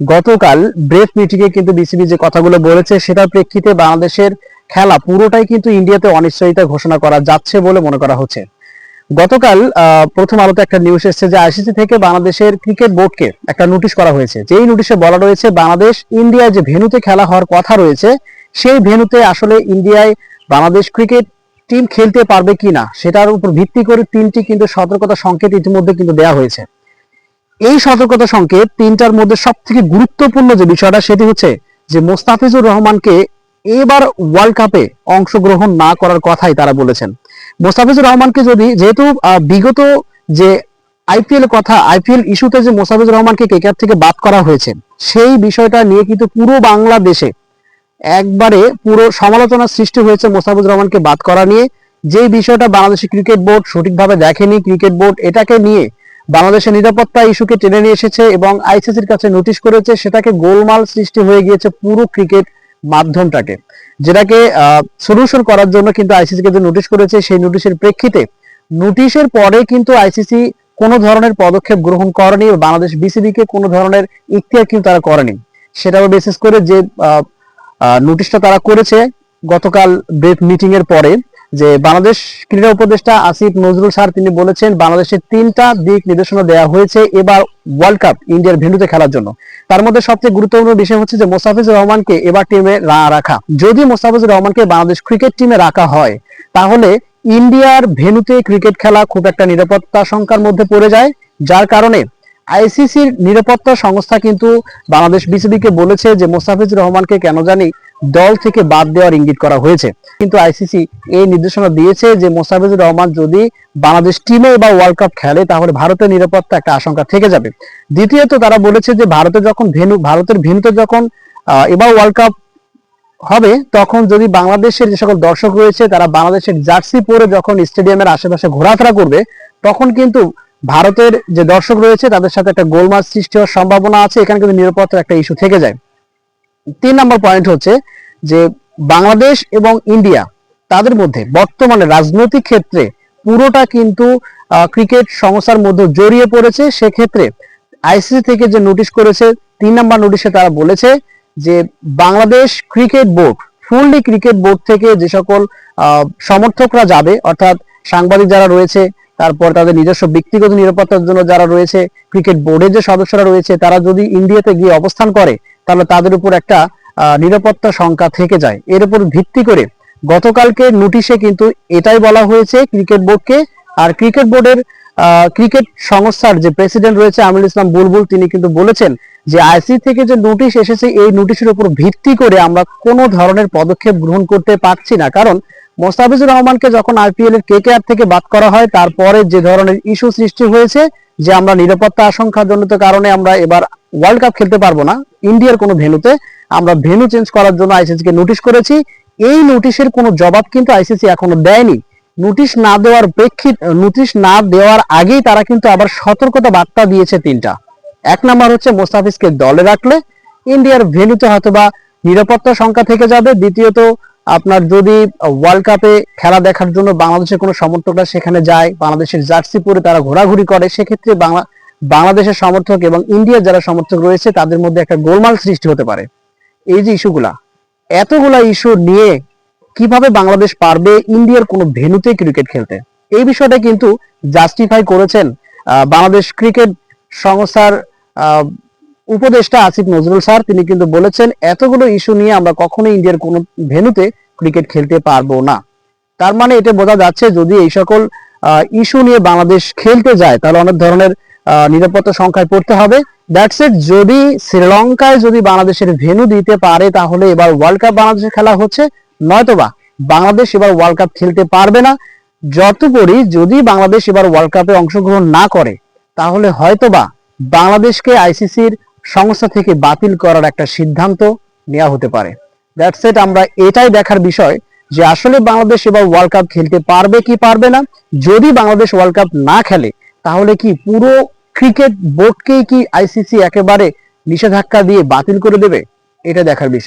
গতকাল ব্রেফ মিটিংয়ে কিন্তু বিসিবি যে কথাগুলো বলেছে, সেটার প্রেক্ষিতে বাংলাদেশের খেলা পুরোটাই কিন্তু ইন্ডিয়াতে অনিশ্চয়তা ঘোষণা করা যাচ্ছে বলে মনে করা হচ্ছে। গতকাল প্রথম আলোতে একটা নিউজ এসেছে যে আইসিসি থেকে বাংলাদেশের ক্রিকেট বোর্ডকে একটা নোটিশ করা হয়েছে। যেই নোটিশে বলা রয়েছে, বাংলাদেশ ইন্ডিয়ায় যে ভেন্যুতে খেলা হওয়ার কথা রয়েছে, সেই ভেন্যুতে আসলে ইন্ডিয়ায় বাংলাদেশ ক্রিকেট টিম খেলতে পারবে কিনা, সেটার উপর ভিত্তি করে তিনটি কিন্তু সতর্কতা সংকেত ইতিমধ্যে কিন্তু দেওয়া হয়েছে। এই সতর্কতা সংকেত তিনটার মধ্যে সব থেকে গুরুত্বপূর্ণ যে বিষয়টা সেটি হচ্ছে যে মোস্তাফিজুর রহমানকে এবার ওয়ার্ল্ড কাপে অংশগ্রহণ না করার কথাই তারা বলেছেন। মোস্তাফিজুর রহমানকে যদি যেহেতু বিগত যে আইপিএল কথা আইপিএল ইস্যুতে যে মোস্তাফিজুর রহমানকে কেকার থেকে বাদ করা হয়েছে, সেই বিষয়টা নিয়ে কিন্তু পুরো বাংলাদেশে একবারে পুরো সমালোচনা সৃষ্টি হয়েছে মোস্তাফিজুর রহমানকে বাদ করা নিয়ে। যে বিষয়টা বাংলাদেশের ক্রিকেট বোর্ড সঠিকভাবে দেখেনি, ক্রিকেট বোর্ড এটাকে নিয়ে বাংলাদেশের নিরাপত্তা ইস্যুকে টেনে নিয়ে এসেছে এবং আইসিসির কাছে নোটিশ করেছে সেটাকে গোলমাল সৃষ্টি হয়ে গিয়েছে পুরো ক্রিকেট মাধ্যমটাকে, যেটাকে সলিউশন করার জন্য কিন্তু আইসিসি কে যে নোটিশ করেছে সেই নোটিশের প্রেক্ষিতে নোটিশের পরে কিন্তু আইসিসি কোনো ধরনের পদক্ষেপ গ্রহণ করেনি বাংলাদেশ বিসিবি কে কোনো ধরনের ইখতিয়ার কিন্তু তারা করেনি। সেটাও বেসিস করে যে নোটিশটা তারা করেছে গতকাল ব্রেফ মিটিং এর পরে যে বাংলাদেশ ক্রীড়া উপদেষ্টা আসিফ নজরুল স্যার, তিনি বলেছেন বাংলাদেশের তিনটা দিক নির্দেশনা দেওয়া হয়েছে এবার ওয়ার্ল্ড কাপ ইন্ডিয়ার ভেন্যুতে খেলার জন্য। তার মধ্যে সবচেয়ে গুরুত্বপূর্ণ বিষয় হচ্ছে যে মোস্তাফিজুর রহমানকে এবার টিমে না রাখা। যদি মোস্তাফিজুর রহমানকে বাংলাদেশ ক্রিকেট টিমে রাখা হয়, তাহলে ইন্ডিয়ার ভেন্যুতে ক্রিকেট খেলা খুব একটা নিরাপত্তা সংখ্যার মধ্যে পড়ে যায়, যার কারণে আইসিসির নিরাপত্তা সংস্থা কিন্তু বাংলাদেশ বিসিবিকে বলেছে যে মোস্তাফিজুর রহমানকে কেন জানি দল থেকে বাদ দেওয়ার ইঙ্গিত করা হয়েছে। কিন্তু আইসিসি এই নির্দেশনা দিয়েছে যে মোস্তাফিজুর রহমান যদি বাংলাদেশ টিমে বা ওয়ার্ল্ড কাপ খেলে, তাহলে ভারতের নিরাপত্তা একটা আশঙ্কা থেকে যাবে। দ্বিতীয়ত তারা বলেছে যে ভারতে যখন ভেনু, ভারতের ভেনুতে যখন এবার ওয়ার্ল্ড কাপ হবে, তখন যদি বাংলাদেশের যে সকল দর্শক রয়েছে, তারা বাংলাদেশের জার্সি পরে যখন স্টেডিয়ামের আশেপাশে ঘোরাফেরা করবে, তখন কিন্তু ভারতের যে দর্শক রয়েছে, তাদের সাথে একটা গোলমাল সৃষ্টি হওয়ার সম্ভাবনা আছে। এখানে কিন্তু নিরাপত্তার একটা ইস্যু থেকে যায়। তিন নম্বর পয়েন্ট হচ্ছে যে বাংলাদেশ এবং ইন্ডিয়া তাদের মধ্যে বর্তমানে রাজনৈতিক ক্ষেত্রে পুরোটা কিন্তু ক্রিকেট সংস্থার মধ্যে জড়িয়ে পড়েছে। সেক্ষেত্রে আইসিসি থেকে যে নোটিশ করেছে, তিন নম্বর নোটিশে তারা বলেছে যে Bangladesh cricket board fully cricket board থেকে যে সকল সমর্থকরা যাবে, অর্থাৎ সাংবাদিক যারা রয়েছে তারপর তাদের নিজস্ব ব্যক্তিগত নিরাপত্তার জন্য যারা রয়েছে ক্রিকেট বোর্ডের যে সদস্যরা রয়েছে, তারা যদি ইন্ডিয়াতে গিয়ে অবস্থান করে, তাহলে তাদের উপর একটা নিরাপত্তা সংখ্যা থেকে যায়। এর উপর ভিত্তি করে গতকালকে নোটিশে কিন্তু এটাই বলা হয়েছে ক্রিকেট বোর্ডকে আর ক্রিকেট বোর্ডের ক্রিকেট সংস্থার যে প্রেসিডেন্ট রয়েছে আমিরুল ইসলাম বুলবুল, তিনি কিন্তু বলেছেন যে আইসি থেকে যে নোটিশ এসেছে, এই নোটিশের উপর ভিত্তি করে আমরা কোনো ধরনের পদক্ষেপ গ্রহণ করতে পারছি না। কারণ মোস্তাফিজুর রহমানকে যখন আইপিএল এর কেকেআর থেকে বাদ করা হয়, তারপরে যে ধরনের ইস্যু সৃষ্টি হয়েছে, যে আমরা নিরাপত্তা আশঙ্কাজনিত কারণে আমরা এবার ওয়ার্ল্ড কাপ খেলতে পারব না ইন্ডিয়ার কোনো ভেন্যুতে, আমরা ভেন্যু চেঞ্জ করার জন্য আইসিসি কে নোটিশ করেছি। এই নোটিশের কোনো জবাব কিন্তু আইসিসি এখনও দেয়নি। নোটিশ না দেওয়ার প্রেক্ষিত নোটিশ না দেওয়ার আগেই তারা কিন্তু আবার সতর্কতা বার্তা দিয়েছে তিনটা। এক নাম্বার হচ্ছে মোস্তাফিজকে দলে রাখলে ইন্ডিয়ার ভেন্যুতে হয়তোবা নিরাপত্তা সংখ্যা থেকে যাবে। দ্বিতীয়ত আপনার যদি ওয়ার্ল্ড কাপে খেলা দেখার জন্য বাংলাদেশের কোনো সমর্থকরা সেখানে যায়, বাংলাদেশের জার্সি পরে তারা ঘোরাঘুরি করে, সেক্ষেত্রে বাংলা, বাংলাদেশের সমর্থক এবং ইন্ডিয়ার যারা সমর্থক রয়েছে, তাদের মধ্যে একটা গোলমাল সৃষ্টি হতে পারে। এই যে ইস্যুগুলা, এতগুলা ইস্যু নিয়ে কীভাবে বাংলাদেশ পারবে ইন্ডিয়ার কোনো ভেন্যুতে ক্রিকেট খেলতে? এই বিষয়টা কিন্তু জাস্টিফাই করেছেন বাংলাদেশ ক্রিকেট সংস্থার উপদেষ্টা আসিফ নজরুল স্যার, তিনি কিন্তু বলেছেন, এতগুলো ইস্যু নিয়ে আমরা কখনোই ইন্ডিয়ার কোনো ভেন্যুতে ক্রিকেট খেলতে পারব না। তার মানে এটা বোঝা যাচ্ছে, যদি এই সকল ইস্যু নিয়ে বাংলাদেশ খেলতে যায়, তাহলে অনেক ধরনের নিরাপত্তা সংখ্যায় পড়তে হবে। দ্যাটস ইট যদি শ্রীলঙ্কায় যদি বাংলাদেশের ভেন্যু দিতে পারে, তাহলে এবার ওয়ার্ল্ড কাপ বাংলাদেশে খেলা হচ্ছে। নয়তোবা বাংলাদেশ এবার ওয়ার্ল্ড কাপ খেলতে পারবে না। যতপরি যদি বাংলাদেশ এবার ওয়ার্ল্ড কাপে অংশগ্রহণ না করে, তাহলে হয়তোবা বাংলাদেশকে আইসিসির সংস্থা থেকে বাতিল করার একটা সিদ্ধান্ত নেওয়া হতে পারে। দ্যাটস ইট আমরা এটাই দেখার বিষয় যে আসলে বাংলাদেশ এবার ওয়ার্ল্ড কাপ খেলতে পারবে কি পারবে না। যদি বাংলাদেশ ওয়ার্ল্ড কাপ না খেলে, তাহলে কি পুরো ক্রিকেট বোর্ডকেই কি আইসিসি একেবারে নিষেধাজ্ঞা দিয়ে বাতিল করে দেবে? এটা দেখার বিষয়।